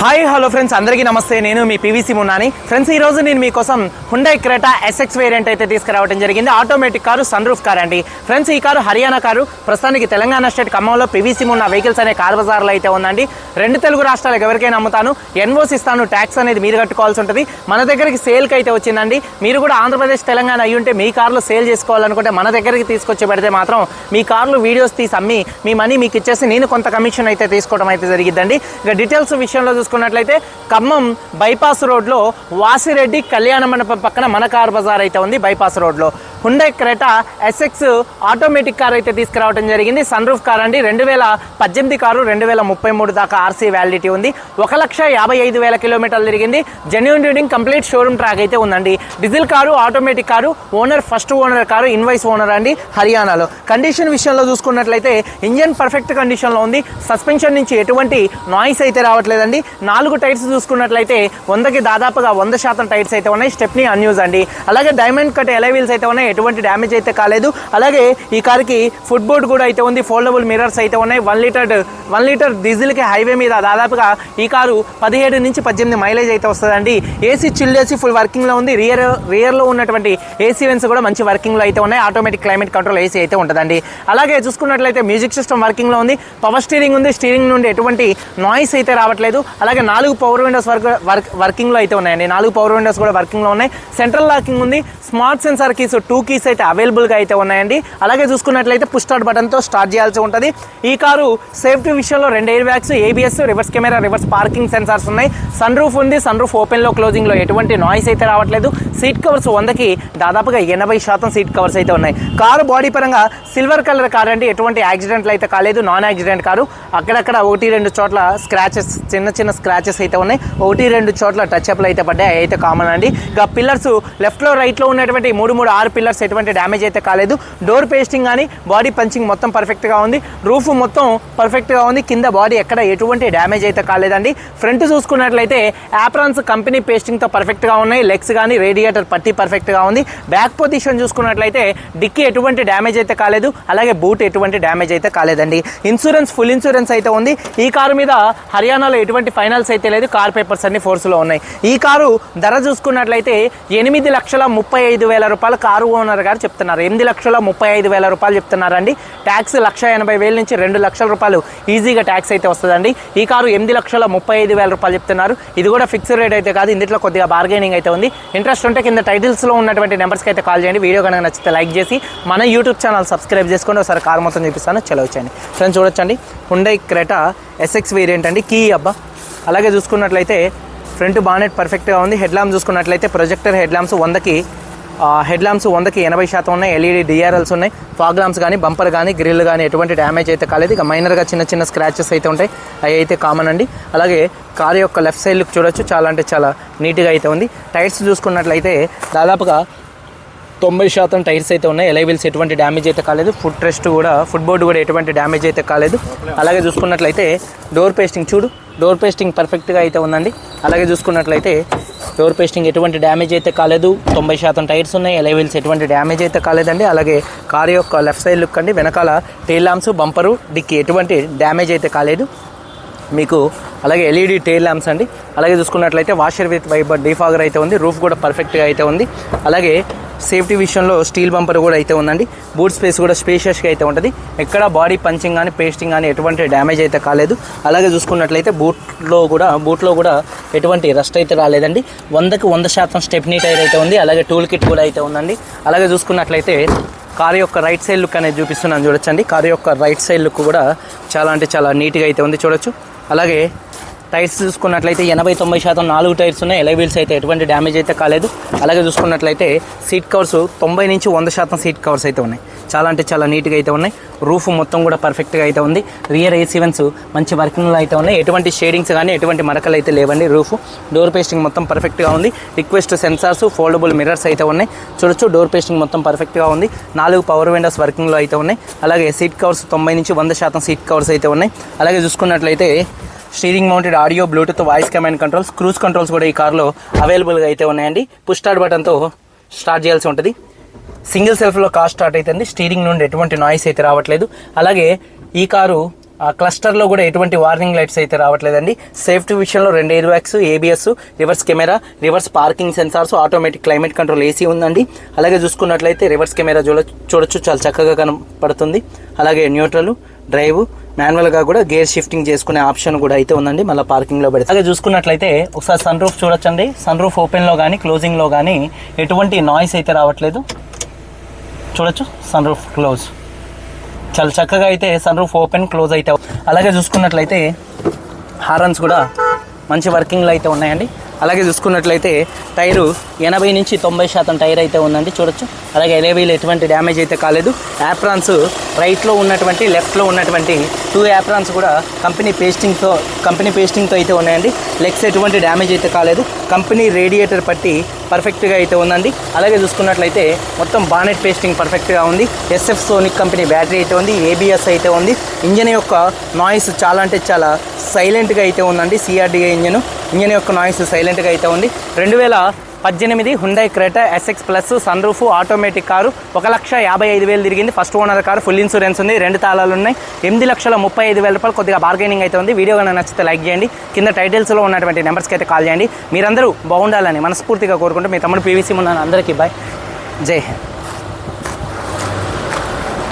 Hi hello friends. అందరికీ నమస్తే. నేను మీ పీవీసీ మున్నాని. ఫ్రెండ్స్ ఈ రోజు నేను మీకోసం హుండై క్రేటా ఎస్ఎక్స్ వేరియంట్ అయితే తీసుకురావడం జరిగింది. Automatic car sunroof car అండి. ఫ్రెండ్స్ ఈ కారు హర్యానా కారు. ప్రస్తుతానికి తెలంగాణ స్టేట్ ఖమ్మంలో పీవీసీ మున్న వెహికల్స్ అనే కార్ బజార్లో అయితే ఉందండి. రెండు తెలుగు రాష్ట్రాలకు ఎవరికైనా అమ్ముతాను. ఎన్ఓస్ ఇస్తాను. ట్యాక్స్ అనేది మీరు కట్టుకోవాల్సి ఉంటుంది. మన దగ్గరికి సేల్కి అయితే వచ్చిందండి. మీరు కూడా ఆంధ్రప్రదేశ్ తెలంగాణ అయ్యి ఉంటే మీ కార్లు సేల్ చేసుకోవాలనుకుంటే మన దగ్గరికి తీసుకొచ్చి పెడితే మాత్రం మీ కార్లు వీడియోస్ తీసి అమ్మి మీ మనీ మీకు ఇచ్చేసి నేను కొంత కమిషన్ అయితే తీసుకోవడం అయితే జరిగిందండి ఇక డీటెయిల్స్ విషయంలో చూసుకున్నట్లయితే ఖమ్మం బైపాస్ రోడ్లో వాసిరెడ్డి కళ్యాణ మండపం పక్కన మన కార్ బజార్ అయితే ఉంది బైపాస్ రోడ్లో. Hyundai Creta SX automatic car అయితే తీసుకురావడం జరిగింది. సన్ రూఫ్ కార్ అండి. రెండు వేల పద్దెనిమిది కారు రెండు వేల ముప్పై మూడు దాకా ఆర్సీ వ్యాలిడిటీ ఉంది. ఒక లక్ష యాభై ఐదు వేల కిలోమీటర్లు తిరిగింది. Genuine reading complete showroom track అయితే ఉందండి. Diesel car automatic car owner first owner car invoice owner అండి హర్యానాలో. కండిషన్ విషయంలో చూసుకున్నట్లయితే ఇంజన్ పర్ఫెక్ట్ కండిషన్లో ఉంది. సస్పెన్షన్ నుంచి ఎటువంటి నాయిస్ అయితే రావట్లేదండి. నాలుగు టైర్స్ చూసుకున్నట్లయితే వందకి దాదాపుగా వంద శాతం టైర్స్ అయితే ఉన్నాయి. స్టెప్ని అన్యూజ్ అండి. అలాగే డైమండ్ కట్ ఎలై వీల్స్ అయితే ఉన్నాయి. ఎటువంటి డ్యామేజ్ అయితే కాలేదు. అలాగే ఈ కార్కి ఫుట్ బోర్డ్ కూడా అయితే ఉంది. ఫోల్డబుల్ మిరర్స్ అయితే ఉన్నాయి. వన్ లీటర్ వన్ లీటర్ డీజిల్కి హైవే మీద దాదాపుగా ఈ కారు పదిహేడు నుంచి పద్దెనిమిది మైలేజ్ అయితే వస్తుందండి. ఏసీ చిల్డ్ ఏసీ ఫుల్ వర్కింగ్లో ఉంది. రియర్ రియర్లో ఉన్నటువంటి ఏసీ వెన్స్ కూడా మంచి వర్కింగ్లో అయితే ఉన్నాయి. ఆటోమేటిక్ క్లైమేట్ కంట్రోల్ ఏసీ అయితే ఉంటుందండి. అలాగే చూసుకున్నట్లయితే మ్యూజిక్ సిస్టమ్ వర్కింగ్లో ఉంది. పవర్ స్టీరింగ్ ఉంది. స్టీరింగ్ నుండి ఎటువంటి నాయిస్ అయితే రావట్లేదు. అలాగే నాలుగు పవర్ విండోస్ వర్క్ వర్క్ వర్కింగ్లో అయితే ఉన్నాయండి నాలుగు పవర్ విండోస్ కూడా వర్కింగ్లో ఉన్నాయి. సెంట్రల్ లాకింగ్ ఉంది. Smart sensor keys two keys అయితే అవైలబుల్గా అయితే ఉన్నాయండి. అలాగే చూసుకున్నట్లయితే పుష్ స్టార్ట్ బటన్తో స్టార్ట్ చేయాల్సి ఉంటుంది. ఈ కారు సేఫ్టీ విషయంలో రెండు airbags ABS reverse camera reverse parking sensors ఉన్నాయి. సన్ రూఫ్ ఉంది. సన్ రూఫ్ ఓపెన్లో క్లోజింగ్లో ఎటువంటి నాయిస్ అయితే రావట్లేదు. సీట్ కవర్స్ వందకి దాదాపుగా ఎనభై శాతం సీట్ కవర్స్ అయితే ఉన్నాయి. కారు బాడీ పరంగా సిల్వర్ కలర్ కార్ అంటే ఎటువంటి యాక్సిడెంట్లు అయితే కాలేదు. Non accident car. అక్కడక్కడ ఒకటి రెండు చోట్ల స్క్రాచెస్ చిన్న చిన్న స్క్రాచెస్ అయితే ఉన్నాయి. ఒకటి రెండు చోట్ల టచ్ అప్లు అయితే పడ్డాయి. అయితే కామన్ అండి. ఇక పిల్లర్స్ లెఫ్ట్లో రైట్లో ఉన్నటువంటి మూడు మూడు ఆరు పిల్లర్స్ ఎటువంటి డ్యామేజ్ అయితే కాలేదు. డోర్ పేస్టింగ్ కానీ బాడీ పంచింగ్ మొత్తం పర్ఫెక్ట్గా ఉంది. రూఫ్ మొత్తం పర్ఫెక్ట్గా ఉంది. కింద బాడీ ఎక్కడ ఎటువంటి డ్యామేజ్ అయితే కాలేదండి. ఫ్రంట్ చూసుకున్నట్లయితే యాప్రాన్స్ కంపెనీ పేస్టింగ్తో పర్ఫెక్ట్గా ఉన్నాయి. లెగ్స్ కానీ రేడియేటర్ పట్టి పర్ఫెక్ట్గా ఉంది. బ్యాక్ పొజిషన్ చూసుకున్నట్లయితే డిక్కీ ఎటువంటి డ్యామేజ్ అయితే కాలేదు. అలాగే బూట్ ఎటువంటి డ్యామేజ్ అయితే కాలేదండి. ఇన్సూరెన్స్ ఫుల్ ఇన్సూరెన్స్ అయితే ఉంది. ఈ కారు మీద హర్యానాలో ఎటువంటి ఫైనల్స్ అయితే లేదు. కార్ పేపర్స్ అన్ని ఫోర్స్లో ఉన్నాయి. ఈ కారు ధర చూసుకున్నట్లయితే ఎనిమిది లక్షల ముప్పై ఐదు వేల రూపాయలు కారు ఓనర్ గారు చెప్తున్నారు. ఎనిమిది లక్షల ముప్పై ఐదు వేల రూపాయలు చెప్తున్నారండి. ట్యాక్స్ లక్ష ఎనభై వేల నుంచి రెండు లక్షల రూపాయలు ఈజీగా ట్యాక్స్ అయితే వస్తుందండి. ఈ కారు ఎనిమిది లక్షల ముప్పై ఐదు వేల రూపాయలు చెప్తున్నారు. ఇది కూడా ఫిక్స్డ్ రేట్ అయితే కాదు. ఇందులో కొద్దిగా బార్గెనింగ్ అయితే ఉంది. ఇంట్రెస్ట్ ఉంటే కింద టైటిల్స్లో ఉన్నటువంటి నెంబర్స్కి అయితే కాల్ చేయండి. వీడియో కనుక నచ్చితే లైక్ చేసి మన యూట్యూబ్ ఛానల్ సబ్స్క్రైబ్ చేసుకోండి. ఒకసారి కారు మొత్తం చూపిస్తాను. చలవచ్చండి ఫ్రెండ్స్ చూడొచ్చండి. హుండై క్రెటా ఎస్ఎక్స్ వేరియంట్ అండి. కీ అబ్బా. అలాగే చూసుకున్నట్లయితే ఫ్రంట్ బానెట్ పర్ఫెక్ట్గా ఉంది. హెడ్ ల్యాంప్ చూసుకున్నట్లయితే ప్రొజెక్టర్ హెడ్ ల్యాంప్స్ వందకి హెడ్ ల్యాంప్స్ వందకి ఎనభై శాతం ఉన్నాయి. ఎల్ఈడి డిఆర్ఎల్స్ ఉన్నాయి. ఫాగ్ ల్యాంప్స్ కానీ బంపర్ కానీ గ్రిల్ కానీ ఎటువంటి డ్యామేజ్ అయితే కాలేదు. ఇక మైనర్గా చిన్న చిన్న స్క్రాచెస్ అయితే ఉంటాయి. అవి అయితే కామన్ అండి. అలాగే కార్ యొక్క లెఫ్ట్ సైడ్ లుక్ చూడొచ్చు. చాలా అంటే చాలా నీట్గా అయితే ఉంది. టైర్స్ చూసుకున్నట్లయితే దాదాపుగా తొంభై శాతం టైర్స్ అయితే ఉన్నాయి. ఎలైవిల్స్ ఎటువంటి డ్యామేజ్ అయితే కాలేదు. ఫుడ్ ట్రెస్ట్ కూడా ఫుడ్ బోర్డు కూడా ఎటువంటి డ్యామేజ్ అయితే కాలేదు. అలాగే చూసుకున్నట్లయితే డోర్ పేస్టింగ్ చూడు. డోర్ పేస్టింగ్ పర్ఫెక్ట్గా అయితే ఉందండి. అలాగే చూసుకున్నట్లయితే డోర్ పేస్టింగ్ ఎటువంటి డ్యామేజ్ అయితే కాలేదు. తొంభై శాతం టైర్స్ ఉన్నాయి. ఎలైవిల్స్ ఎటువంటి డ్యామేజ్ అయితే కాలేదండి. అలాగే కార్ యొక్క లెఫ్ట్ సైడ్ లుక్ అండి. వెనకాల టైల్ లాంప్స్ బంపరు డిక్కి ఎటువంటి డ్యామేజ్ అయితే కాలేదు. మీకు అలాగే ఎల్ఈడి టైల్ ల్యాంప్స్ అండి. అలాగే చూసుకున్నట్లయితే వాషర్ విత్ వైబర్ డీఫాగర్ అయితే ఉంది. రూఫ్ కూడా పర్ఫెక్ట్గా అయితే ఉంది. అలాగే సేఫ్టీ విషయంలో స్టీల్ బంపర్ కూడా అయితే ఉందండి. బూట్ స్పేస్ కూడా స్పేషియస్గా అయితే ఉంటుంది. ఎక్కడ బాడీ పంచింగ్ కానీ పేస్టింగ్ కానీ ఎటువంటి డ్యామేజ్ అయితే కాలేదు. అలాగే చూసుకున్నట్లయితే బూట్లో కూడా బూట్లో కూడా ఎటువంటి రస్ట్ అయితే రాలేదండి. వందకు వంద శాతం స్టెప్నీ టైర్ అయితే ఉంది. అలాగే టూల్ కిట్ కూడా అయితే ఉందండి. అలాగే చూసుకున్నట్లయితే కార్ యొక్క రైట్ సైడ్ లుక్ అనేది చూపిస్తున్నాను చూడొచ్చండి. కార్ యొక్క రైట్ సైడ్ లుక్ కూడా చాలా అంటే చాలా నీట్గా అయితే ఉంది చూడొచ్చు. అలాగే టైర్స్ చూసుకున్నట్లయితే ఎనభై తొంభై శాతం నాలుగు టైర్స్ ఉన్నాయి. ఎలై వీల్స్ అయితే ఎటువంటి డ్యామేజ్ అయితే కాలేదు. అలాగే చూసుకున్నట్లయితే సీట్ కవర్స్ తొంభై నుంచి వంద శాతం సీట్ కవర్స్ అయితే ఉన్నాయి. చాలా అంటే చాలా నీట్గా అయితే ఉన్నాయి. రూఫ్ మొత్తం కూడా పర్ఫెక్ట్గా అయితే ఉంది. రియర్ ఏసీవెన్స్ మంచి వర్కింగ్లో అయితే ఉన్నాయి. ఎటువంటి షేడింగ్స్ కానీ ఎటువంటి మరకలు అయితే లేవండి. రూఫ్ డోర్ పేస్టింగ్ మొత్తం పర్ఫెక్ట్గా ఉంది. రిక్వెస్ట్ సెన్సార్స్ ఫోల్డబుల్ మిర్రర్స్ అయితే ఉన్నాయి. చూడొచ్చు డోర్ పేస్టింగ్ మొత్తం పర్ఫెక్ట్గా ఉంది. నాలుగు పవర్ విండోస్ వర్కింగ్లో అయితే ఉన్నాయి. అలాగే సీట్ కవర్స్ తొంభై నుంచి వంద శాతం సీట్ కవర్స్ అయితే ఉన్నాయి. అలాగే చూసుకున్నట్లయితే steering mounted audio Bluetooth voice command controls cruise controls కూడా ఈ కార్లో అవైలబుల్గా అయితే ఉన్నాయండి. పుష్ స్టార్ట్ బటన్తో స్టార్ట్ చేయాల్సి ఉంటుంది. సింగిల్ సెల్ఫ్లో కార్ స్టార్ట్ అవుతుంది స్టీరింగ్ నుండి ఎటువంటి నాయిస్ అయితే రావట్లేదు. అలాగే ఈ కారు ఆ క్లస్టర్లో కూడా ఎటువంటి వార్నింగ్ లైట్స్ అయితే రావట్లేదండి. సేఫ్టీ విషయంలో రెండు airbags ABS reverse camera reverse parking sensors automatic climate control AC ఉందండి. అలాగే చూసుకున్నట్లయితే రివర్స్ కెమెరా చూడ చూడొచ్చు. చాలా చక్కగా కనపడుతుంది. అలాగే న్యూట్రల్ డ్రైవ్ మాన్యువల్గా కూడా గేర్ షిఫ్టింగ్ చేసుకునే ఆప్షన్ కూడా అయితే ఉందండి. మళ్ళీ పార్కింగ్లో పెడితే. అలాగే చూసుకున్నట్లయితే ఒకసారి సన్ రూఫ్ చూడొచ్చండి. సన్ రూఫ్ ఓపెన్లో కానీ క్లోజింగ్లో కానీ ఎటువంటి నాయిస్ అయితే రావట్లేదు. చూడొచ్చు సన్ రూఫ్ క్లోజ్. చాలా చక్కగా అయితే సన్ రూఫ్ ఓపెన్ క్లోజ్ అయితే. అలాగే చూసుకున్నట్లయితే హారన్స్ కూడా మంచి వర్కింగ్లో అయితే ఉన్నాయండి. అలాగే చూసుకున్నట్లయితే టైరు ఎనభై నుంచి తొంభై శాతం టైర్ అయితే ఉందండి చూడొచ్చు. అలాగే ఎలేవీలు ఎటువంటి డ్యామేజ్ అయితే కాలేదు. యాప్రాన్స్ రైట్లో ఉన్నటువంటి లెఫ్ట్లో ఉన్నటువంటి టూ యాప్రాన్స్ కూడా కంపెనీ పేస్టింగ్తో కంపెనీ పేస్టింగ్తో అయితే ఉన్నాయండి. లెగ్స్ ఎటువంటి డ్యామేజ్ అయితే కాలేదు. కంపెనీ రేడియేటర్ పట్టి పర్ఫెక్ట్గా అయితే ఉందండి. అలాగే చూసుకున్నట్లయితే మొత్తం బానెట్ పేస్టింగ్ పర్ఫెక్ట్గా ఉంది. ఎస్ఎఫ్ సోనిక్ కంపెనీ బ్యాటరీ అయితే ఉంది ఏబిఎస్ అయితే ఉంది. ఇంజన్ యొక్క నాయిస్ చాలా అంటే చాలా సైలెంట్గా అయితే ఉందండి సిఆర్డిఏ ఇంజన్. ఇంజన్ యొక్క నాయిస్ సైలెంట్గా అయితే ఉంది. రెండు వేల పద్దెనిమిది Hyundai Creta SX plus sunroof automatic car ఒక లక్ష యాభై ఐదు వేలు తిరిగింది. First owner car full insurance ఉంది. రెండు తాళాలు ఉన్నాయి. ఎనిమిది లక్షల ముప్పై ఐదు వేల రూపాయలు కొద్దిగా బార్గెనింగ్ అయితే ఉంది. వీడియో కనుక నచ్చితే లైక్ చేయండి. కింద టైటిల్స్లో ఉన్నటువంటి నెంబర్స్కి అయితే కాల్ చేయండి. మీరందరూ బాగుండాలని మనస్ఫూర్తిగా కోరుకుంటూ మీ తమ్ముడు పీవీసీ ఉన్నాను అందరికీ బాయ్ జై హింద్.